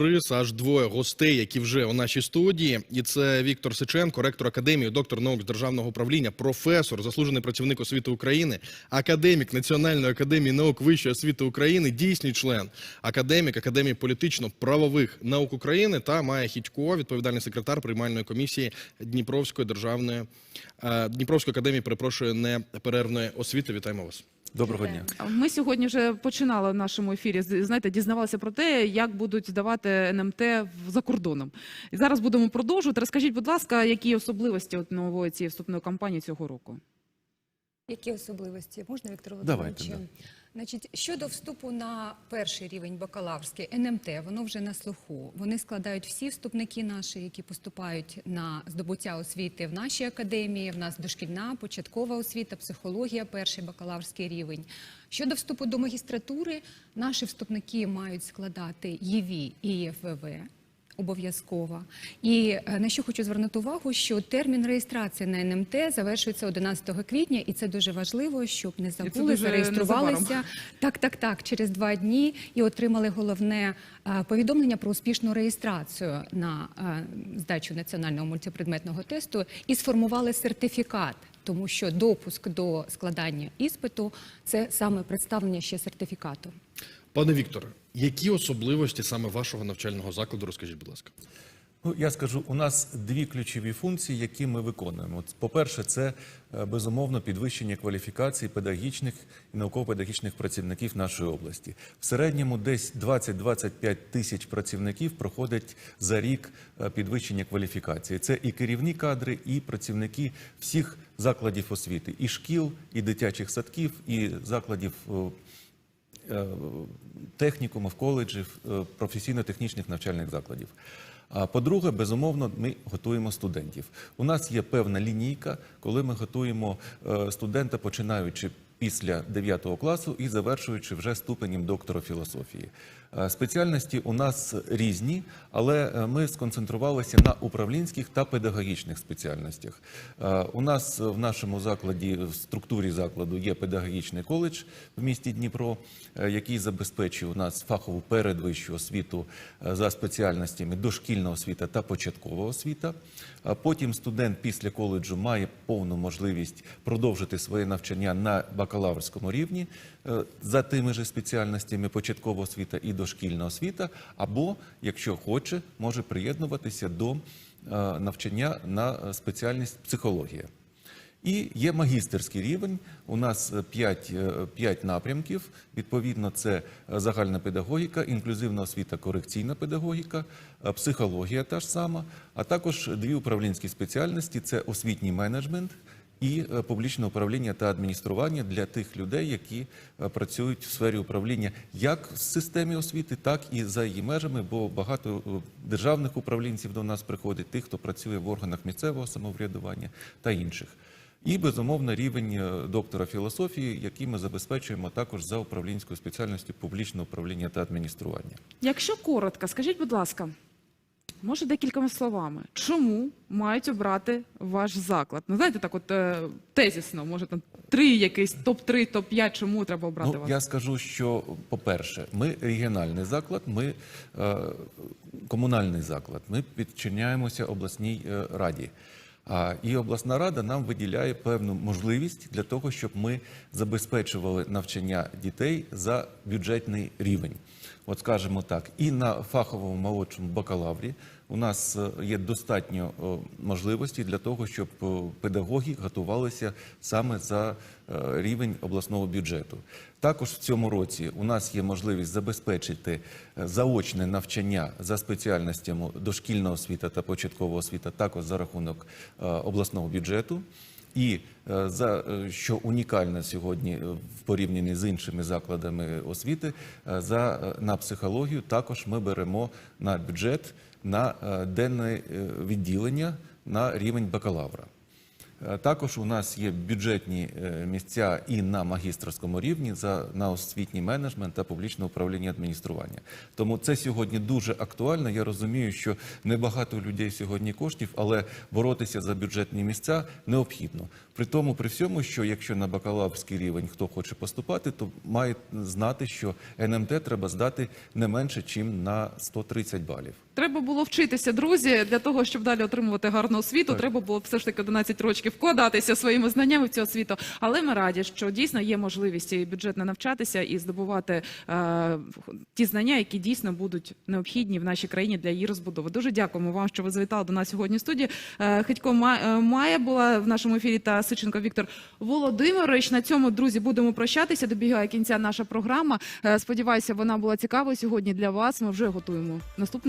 Приз, аж двоє гостей, які вже у нашій студії, і це Віктор Сиченко, ректор академії, доктор наук з державного управління, професор, заслужений працівник освіти України, академік Національної академії наук Вищої освіти України, дійсний член академік Академії політично-правових наук України та Майя Хітько, відповідальний секретар приймальної комісії Дніпровської державної е, Дніпровської академії, перепрошую, неперервної освіти. Вітаємо вас. Доброго дня. Ми сьогодні вже починали в нашому ефірі. Знаєте, дізнавалися про те, як будуть здавати НМТ за кордоном. І зараз будемо продовжувати. Розкажіть, будь ласка, які особливості от нової цієї вступної кампанії цього року? Які особливості можна Віктор Давайте, Володимирович? Значить, щодо вступу на перший рівень бакалаврський НМТ, воно вже на слуху. Вони складають всі вступники наші, які поступають на здобуття освіти в нашій академії. В нас дошкільна, початкова освіта, психологія, перший бакалаврський рівень. Щодо вступу до магістратури, наші вступники мають складати ЄВІ і ЄФВВ. Обов'язково. І е, на що хочу звернути увагу, що термін реєстрації на НМТ завершується 11 квітня, і це дуже важливо, щоб не забули, зареєструвалися. Так, так, так, через два дні і отримали головне е, повідомлення про успішну реєстрацію на е, здачу національного мультипредметного тесту і сформували сертифікат. Тому що допуск до складання іспиту це саме представлення ще сертифікату. Пане Вікторе, які особливості саме вашого навчального закладу? Розкажіть, будь ласка. Ну, я скажу, у нас дві ключові функції, які ми виконуємо. По-перше, це е, безумовно підвищення кваліфікації педагогічних і науково-педагогічних працівників нашої області. В середньому десь 20-25 тисяч працівників проходять за рік е, підвищення кваліфікації. Це і керівні кадри, і працівники всіх закладів освіти, і шкіл, і дитячих садків, і закладів. Е, технікумів, коледжів, е, професійно-технічних навчальних закладів. А по-друге, безумовно, ми готуємо студентів. У нас є певна лінійка, коли ми готуємо е, студента, починаючи після 9 класу і завершуючи вже ступенем доктора філософії. Е, Спеціальності у нас різні, але е, ми сконцентрувалися на управлінських та педагогічних спеціальностях. Е, У нас в нашому закладі, в структурі закладу є педагогічний коледж в місті Дніпро, який забезпечує у нас фахову передвищу освіту за спеціальностями дошкільна освіта та початкова освіта. Потім студент після коледжу має повну можливість продовжити своє навчання на бакалаврському рівні за тими ж спеціальностями початкова освіта і дошкільна освіта, або, якщо хоче, може приєднуватися до е, навчання на е, спеціальність психологія. І є магістерський рівень. У нас 5, 5 напрямків. Відповідно, це е, загальна педагогіка, інклюзивна освіта, корекційна педагогіка, е, психологія та ж сама, а також дві управлінські спеціальності: це освітній менеджмент і е, публічне управління та адміністрування для тих людей, які е, працюють в сфері управління як в системі освіти, так і за її межами, бо багато е, державних управлінців до нас приходить, тих, хто працює в органах місцевого самоврядування та інших. І безумовно рівень доктора філософії, який ми забезпечуємо також за управлінською спеціальністю публічне управління та адміністрування. Якщо коротко, скажіть, будь ласка, може декількома словами, чому мають обрати ваш заклад? Ну, знаєте, так от е, тезісно, може там три якийсь, топ-3, топ-5, чому треба обрати Ну, вас? я скажу, що по-перше, ми регіональний заклад, ми е, комунальний заклад. Ми підчиняємося обласній е, раді. А, і обласна рада нам виділяє певну можливість для того, щоб ми забезпечували навчання дітей за бюджетний рівень. От скажімо так, і на фаховому молодшому бакалаврі у нас е, є достатньо е, можливості для того, щоб е, педагоги готувалися саме за рівень обласного бюджету. Також в цьому році у нас є можливість забезпечити заочне навчання за спеціальностями дошкільна освіта та початкова освіта, також за рахунок обласного бюджету. І е, за е, що унікально сьогодні е, в порівнянні з іншими закладами освіти, за на психологію також ми беремо на бюджет на денне відділення на рівень бакалавра. Е, Також у нас є бюджетні е, місця і на магістрському рівні за на освітній менеджмент та публічне управління адміністрування. Тому це сьогодні дуже актуально. Я розумію, що небагато людей сьогодні коштів, але боротися за бюджетні місця необхідно. При тому, при всьому, що якщо на бакалаврський рівень хто хоче поступати, то має знати, що НМТ треба здати не менше, ніж на 130 балів. Треба було вчитися, друзі, для того, щоб далі отримувати гарну освіту. Так. Треба було все ж таки 11 років вкладатися своїми знаннями в цю освіту. Але ми раді, що дійсно є можливість бюджетно навчатися і здобувати е, ті знання, які дійсно будуть необхідні в нашій країні для її розбудови. Дуже дякуємо вам, що ви завітали до нас сьогодні в студії. Е, Хитько Ма- е, Майя була в нашому ефірі та Сиченко Віктор Володимирович. На цьому, друзі, будемо прощатися. Добігає кінця наша програма. Е, Сподіваюся, вона була цікавою сьогодні для вас. Ми вже готуємо наступний.